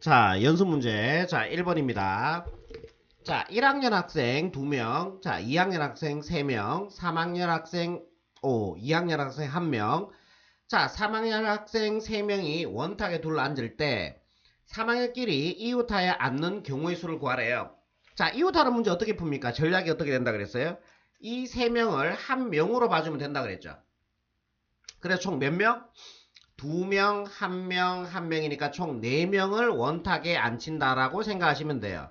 자, 연습 문제. 자, 1번입니다. 자, 1학년 학생 2명, 자, 2학년 학생 3명, 3학년 학생, 오, 2학년 학생 1명, 자, 3학년 학생 3명이 원탁에 둘러 앉을 때 3학년끼리 이웃하에 앉는 경우의 수를 구하래요. 자, 이웃하는 문제 어떻게 풉니까? 전략이 어떻게 된다 그랬어요? 이 3명을 한 명으로 봐주면 된다 그랬죠. 그래서 총 몇 명? 2명, 1명, 1명이니까 총 4명을 원탁에 앉힌다라고 생각하시면 돼요.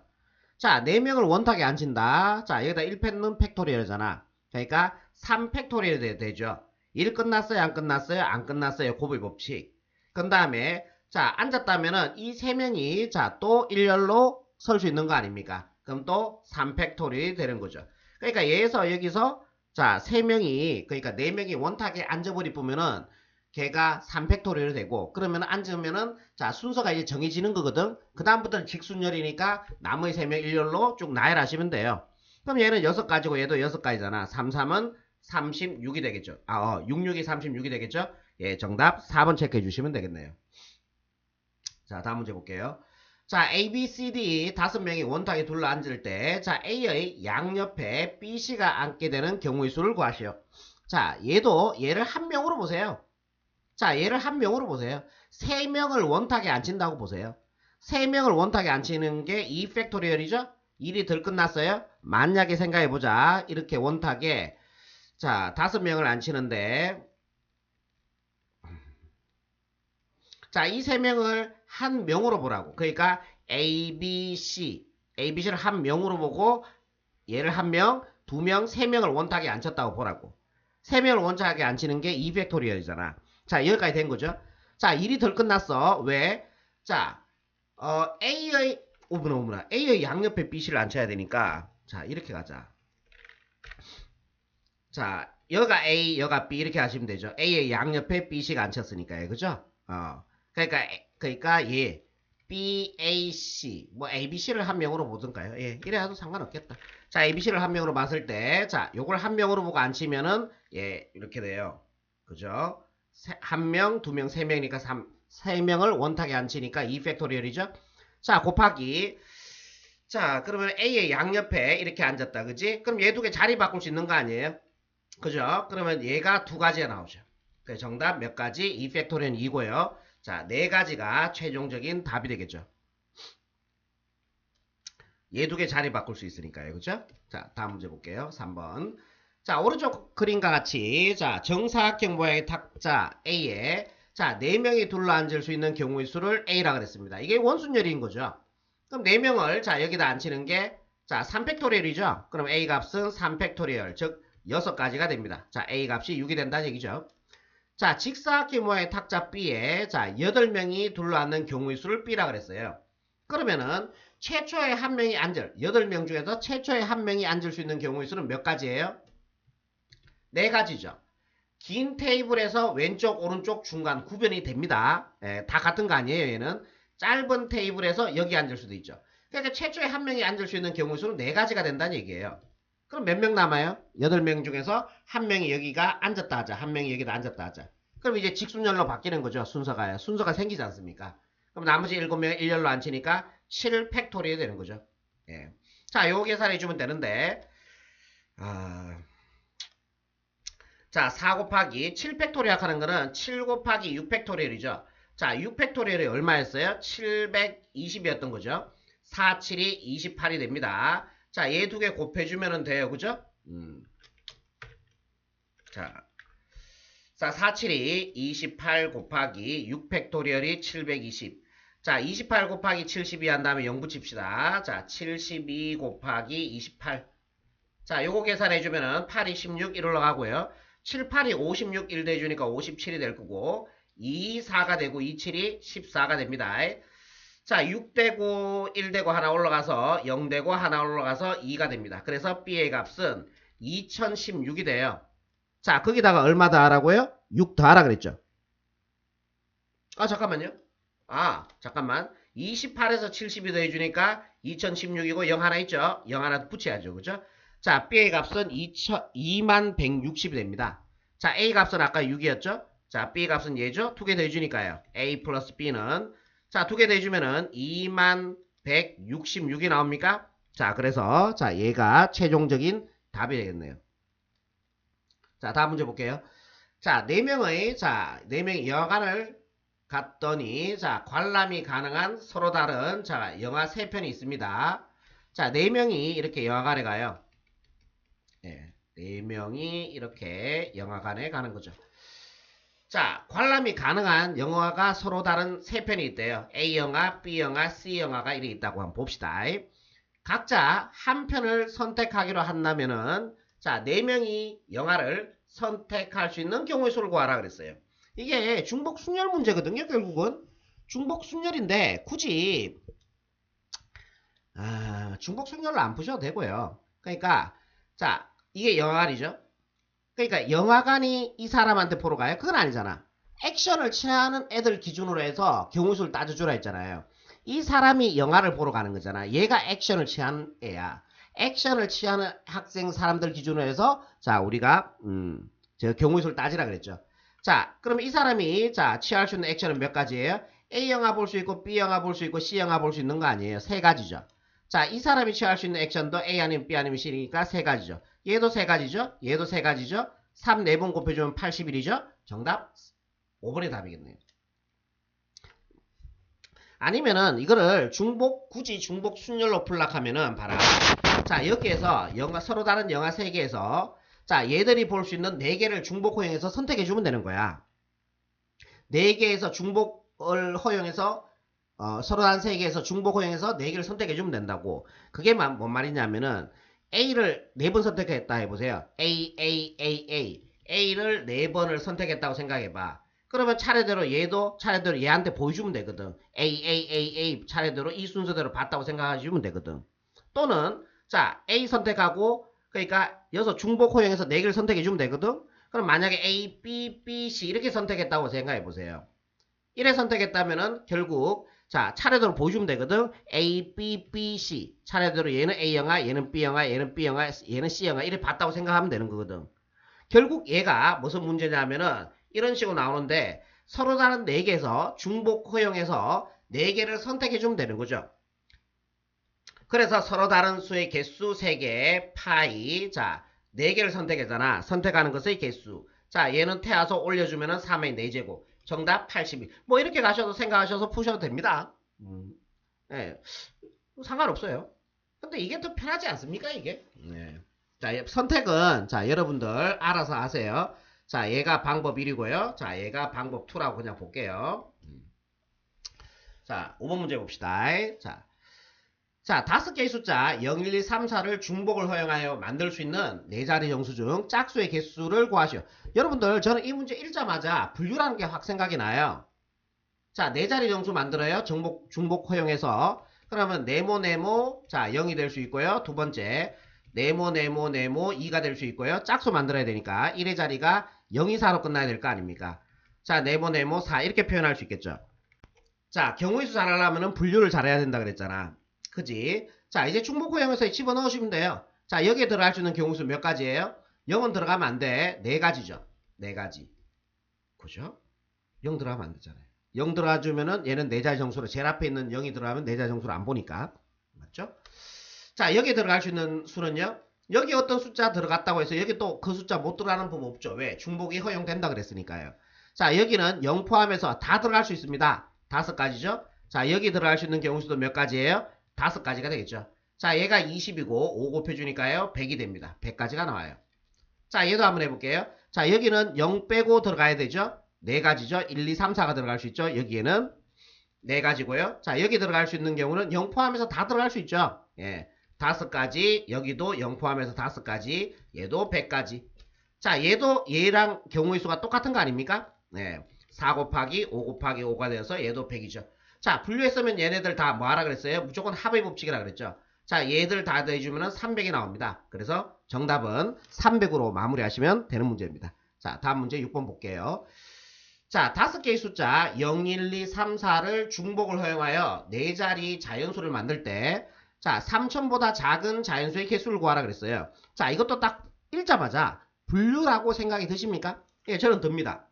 자, 4명을 원탁에 앉힌다. 자, 여기다 1펜는 팩토리얼이잖아. 그러니까 3팩토리얼이 되죠. 1 끝났어요? 안 끝났어요? 안 끝났어요. 고비 법칙. 그 다음에 자, 앉았다면은 이 3명이 자, 또 일렬로 설 수 있는 거 아닙니까? 그럼 또 3팩토리얼이 되는 거죠. 그러니까 얘에서 여기서 자, 3명이 그러니까 4명이 원탁에 앉아버리 보면은 걔가 3팩토리얼이 되고 그러면 앉으면은 자 순서가 이제 정해지는 거거든. 그 다음부터는 직순열이니까 나머지 3명 일렬로 쭉 나열하시면 돼요. 그럼 얘는 6가지고 얘도 6가지잖아. 3, 3은 36이 되겠죠. 아, 어, 6, 6이 36이 되겠죠. 예 정답 4번 체크해 주시면 되겠네요. 자 다음 문제 볼게요. 자 A, B, C, D 다섯 명이 원탁에 둘러 앉을 때 자 A의 양옆에 B, C가 앉게 되는 경우의 수를 구하시오. 자 얘도 얘를 한 명으로 보세요 자, 얘를 한 명으로 보세요. 세 명을 원탁에 앉힌다고 보세요. 세 명을 원탁에 앉히는 게 2 팩토리얼이죠? 1이 덜 끝났어요? 만약에 생각해보자. 이렇게 원탁에, 자, 다섯 명을 앉히는데, 자, 이 세 명을 한 명으로 보라고. 그러니까, A, B, C. A, B, C를 한 명으로 보고, 얘를 한 명, 두 명, 세 명을 원탁에 앉혔다고 보라고. 세 명을 원탁에 앉히는 게 2팩토리얼이잖아. 자, 여기까지 된 거죠. 자, 일이 덜 끝났어. 왜? 자, 어, A의, 오브나, 오브나. A의 양옆에 BC를 앉혀야 되니까, 자, 이렇게 가자. 자, 여가 A, 여가 B 이렇게 하시면 되죠. A의 양옆에 BC가 앉혔으니까요. 그죠? 어. 그러니까, 그러니까, 얘, B, A, C. 뭐, A, B, C를 한 명으로 보든가요. 예, 이래도 상관없겠다. 자, A, B, C를 한 명으로 봤을 때, 자, 요걸 한 명으로 보고 앉히면은, 예, 이렇게 돼요. 그죠? 한 명, 두 명, 세 명이니까 3, 세 명을 원탁에 앉히니까 2 팩토리얼이죠. 자, 곱하기. 자, 그러면 A의 양옆에 이렇게 앉았다. 그지? 그럼 얘 두 개 자리 바꿀 수 있는 거 아니에요? 그죠? 그러면 얘가 두 가지가 나오죠. 그 정답 몇 가지? 2 팩토리얼 2고요. 자, 네 가지가 최종적인 답이 되겠죠. 얘 두 개 자리 바꿀 수 있으니까요. 그죠? 자, 다음 문제 볼게요. 3번. 자, 오른쪽 그림과 같이 자, 정사각형 모양의 탁자 A에 자, 4명이 둘러 앉을 수 있는 경우의 수를 A라 그랬습니다. 이게 원순열인 거죠. 그럼 4명을 자, 여기다 앉히는 게 자, 3팩토리얼이죠. 그럼 A 값은 3팩토리얼, 즉 6가지가 됩니다. 자, A 값이 6이 된다는 얘기죠. 자, 직사각형 모양의 탁자 B에 자, 8명이 둘러 앉는 경우의 수를 B라 그랬어요. 그러면은 최초에 한 명이 앉을 8명 중에서 최초에 한 명이 앉을 수 있는 경우의 수는 몇 가지예요? 네 가지죠. 긴 테이블에서 왼쪽, 오른쪽, 중간 구변이 됩니다. 예, 다 같은 거 아니에요, 얘는. 짧은 테이블에서 여기 앉을 수도 있죠. 그러니까 최초에 한 명이 앉을 수 있는 경우 수는 네 가지가 된다는 얘기예요. 그럼 몇 명 남아요? 여덟 명 중에서 한 명이 여기가 앉았다 하자. 한 명이 여기다 앉았다 하자. 그럼 이제 직순열로 바뀌는 거죠. 순서가. 순서가 생기지 않습니까? 그럼 나머지 일곱 명 일렬로 앉히니까 7 팩토리에 되는 거죠. 예. 자, 요 계산해 주면 되는데, 아, 자, 4 곱하기 7 팩토리얼 하는 거는 7 곱하기 6 팩토리얼이죠. 자, 6 팩토리얼이 얼마였어요? 720이었던 거죠. 4, 7이 28이 됩니다. 자, 얘 두 개 곱해주면 돼요. 그죠? 음. 자, 자, 4, 7이 28 곱하기 6 팩토리얼이 720. 자, 28 곱하기 72 한 다음에 0 붙입시다. 자, 72 곱하기 28. 자, 요거 계산해주면은 8이 16, 1 올라가고요. 7, 8이 56, 1 대주니까 57이 될 거고 2, 4가 되고 2, 7이 14가 됩니다. 자, 6 되고 1 되고 하나 올라가서 0 되고 하나 올라가서 2가 됩니다. 그래서 B의 값은 2016이 돼요. 자, 거기다가 얼마 더 하라고요? 6 더하라 그랬죠. 아, 잠깐만요. 아, 잠깐만. 28에서 70이 더해주니까 2016이고 0 하나 있죠? 0 하나 붙여야죠. 그죠? 자, B의 값은 2만 160이 됩니다. 자, A 값은 아까 6이었죠? 자, B 값은 얘죠? 두 개 더해주니까요. A 플러스 B는 자, 두개 내주면은 2만 166이 나옵니까? 자, 그래서 자, 얘가 최종적인 답이 되겠네요. 자, 다음 문제 볼게요. 자, 네명의 자, 네명이 영화관을 갔더니 자, 관람이 가능한 서로 다른 자, 영화 세 편이 있습니다. 자, 네명이 이렇게 영화관에 가요. 예. 네명이 이렇게 영화관에 가는 거죠. 자, 관람이 가능한 영화가 서로 다른 세 편이 있대요. A 영화, B 영화, C 영화가 이렇게 있다고 한번 봅시다. 각자 한 편을 선택하기로 한다면은 자, 네 명이 영화를 선택할 수 있는 경우의 수를 구하라 그랬어요. 이게 중복 순열 문제거든요, 결국은. 중복 순열인데 굳이 아, 중복 순열을 안 푸셔도 되고요. 그러니까 자, 이게 영화관이죠. 그러니까 영화관이 이 사람한테 보러 가요? 그건 아니잖아. 액션을 취하는 애들 기준으로 해서 경우수를 따져주라 했잖아요. 이 사람이 영화를 보러 가는 거잖아. 얘가 액션을 취하는 애야. 액션을 취하는 학생 사람들 기준으로 해서 자 우리가 음, 저 경우수를 따지라 그랬죠. 자, 그럼 이 사람이 자 취할 수 있는 액션은 몇 가지예요? A 영화 볼 수 있고 B 영화 볼 수 있고 C 영화 볼 수 있는 거 아니에요? 세 가지죠. 자, 이 사람이 취할 수 있는 액션도 A 아니면 B 아니면 C니까 세 가지죠. 얘도 세 가지죠. 얘도 세 가지죠. 3 4번 곱해주면 81이죠. 정답 5번이 답이겠네요. 아니면은 이거를 중복 굳이 중복 순열로 풀락하면은 봐라. 자 여기에서 영화 서로 다른 영화 세 개에서 자 얘들이 볼 수 있는 네 개를 중복 허용해서 선택해 주면 되는 거야. 네 개에서 중복을 허용해서 어, 다른 세 개에서 중복 허용해서 네 개를 선택해 주면 된다고. 그게 마- 뭔 말이냐면은 A를 네번 선택했다 해보세요. A, A, A, A. A를 네 번을 선택했다고 생각해봐. 그러면 차례대로 얘도 차례대로 얘한테 보여주면 되거든. A, A, A, A 차례대로 이 순서대로 봤다고 생각해주면 되거든. 또는 자 A 선택하고 그러니까 여기서 중복 호용해서 네 개를 선택해주면 되거든. 그럼 만약에 A, B, B, C 이렇게 선택했다고 생각해보세요. 이래 선택했다면은 결국 자 차례대로 보여주면 되거든. A, B, B, C 차례대로 얘는 A 영화, 얘는 B 영화, 얘는 B 영화, 얘는 C 영화 이래 봤다고 생각하면 되는 거거든. 결국 얘가 무슨 문제냐면은 이런 식으로 나오는데 서로 다른 4개에서 중복 허용해서 4개를 선택해 주면 되는 거죠. 그래서 서로 다른 수의 개수 3개 파이 자 4개를 선택했잖아. 선택하는 것의 개수. 자 얘는 태워서 올려주면 은 3의 4제곱. 정답 82. 뭐 이렇게 가셔도 생각하셔서 푸셔도 됩니다. 음, 네. 상관없어요. 근데 이게 더 편하지 않습니까 이게? 네. 자 선택은 자 여러분들 알아서 하세요. 자, 얘가 방법 1이고요. 자, 얘가 방법 2라고 그냥 볼게요. 음. 자, 5번 문제 봅시다. 자, 자, 다섯 개의 숫자 0, 1, 2, 3, 4를 중복을 허용하여 만들 수 있는 네 자리 정수 중 짝수의 개수를 구하시오. 여러분들, 저는 이 문제 읽자마자 분류라는 게 확 생각이 나요. 자, 네 자리 정수 만들어요. 정복, 중복 허용해서. 그러면 네모, 네모, 자, 0이 될 수 있고요. 두 번째, 네모, 네모, 네모, 2가 될 수 있고요. 짝수 만들어야 되니까 1의 자리가 0이 4로 끝나야 될 거 아닙니까? 자, 네모, 네모, 4 이렇게 표현할 수 있겠죠. 자, 경우의 수 잘하려면 분류를 잘해야 된다 그랬잖아. 그지? 자, 이제 중복 허용해서 집어넣으시면 돼요. 자, 여기에 들어갈 수 있는 경우수 몇 가지예요? 0은 들어가면 안 돼. 네 가지죠. 네 가지. 그죠? 0 들어가면 안 되잖아요. 0 들어가주면은 얘는 네 자리 정수로 제일 앞에 있는 0이 들어가면 네 자리 정수를 안 보니까. 맞죠? 자, 여기에 들어갈 수 있는 수는요? 여기 어떤 숫자 들어갔다고 해서 여기 또 그 숫자 못 들어가는 법 없죠. 왜? 중복이 허용된다 그랬으니까요. 자, 여기는 0 포함해서 다 들어갈 수 있습니다. 다섯 가지죠? 자, 여기 들어갈 수 있는 경우 수도 몇 가지예요? 다섯 가지가 되겠죠. 자, 얘가 20이고 5 곱해주니까요. 100이 됩니다. 100가지가 나와요. 자, 얘도 한번 해볼게요. 자, 여기는 0 빼고 들어가야 되죠? 네 가지죠. 1, 2, 3, 4가 들어갈 수 있죠. 여기에는 네 가지고요. 자, 여기 들어갈 수 있는 경우는 0 포함해서 다 들어갈 수 있죠. 예. 다섯 가지, 여기도 0 포함해서 다섯 가지, 얘도 100가지. 자, 얘도 얘랑 경우의 수가 똑같은 거 아닙니까? 네. 4 곱하기 5 곱하기 5가 되어서 얘도 100이죠. 자, 분류했으면 얘네들 다 뭐 하라 그랬어요? 무조건 합의 법칙이라 그랬죠. 자, 얘들 다 더해주면 300이 나옵니다. 그래서 정답은 300으로 마무리하시면 되는 문제입니다. 자, 다음 문제 6번 볼게요. 자, 다섯 개의 숫자 0, 1, 2, 3, 4를 중복을 허용하여 네 자리 자연수를 만들 때 자, 3000보다 작은 자연수의 개수를 구하라 그랬어요. 자, 이것도 딱 읽자마자 분류라고 생각이 드십니까? 예, 저는 듭니다.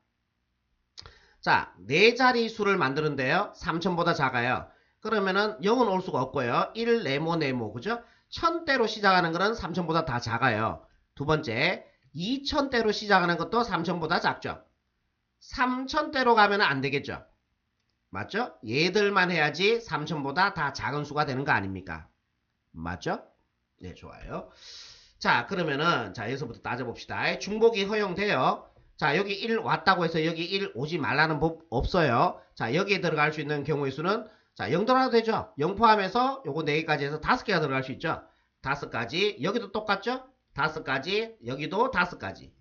자, 네 자리 수를 만드는데요. 3000보다 작아요. 그러면은 0은 올 수가 없고요. 1, 네모, 네모. 그죠? 1000대로 시작하는 거는 3000보다 다 작아요. 두 번째, 2000대로 시작하는 것도 3000보다 작죠. 3000대로 가면 안 되겠죠. 맞죠? 얘들만 해야지 3000보다 다 작은 수가 되는 거 아닙니까? 맞죠? 네, 좋아요. 자, 그러면은, 자, 여기서부터 따져봅시다. 중복이 허용돼요. 자, 여기 1 왔다고 해서 여기 1 오지 말라는 법 없어요. 자, 여기에 들어갈 수 있는 경우의 수는, 자, 0 들어가도 되죠. 0 포함해서 요거 4개까지 해서 5개가 들어갈 수 있죠. 5가지. 여기도 똑같죠? 5가지. 여기도 5가지.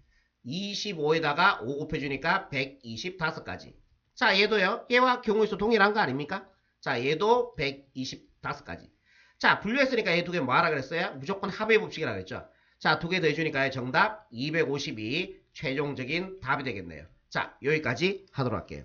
25에다가 5 곱해주니까 125가지. 자, 얘도요. 얘와 경우의 수 동일한 거 아닙니까? 자, 얘도 125가지. 자, 분류했으니까 얘 두 개 뭐하라 그랬어요? 무조건 합의 법칙이라 그랬죠. 자, 두 개 더해주니까 정답 252 최종적인 답이 되겠네요. 자, 여기까지 하도록 할게요.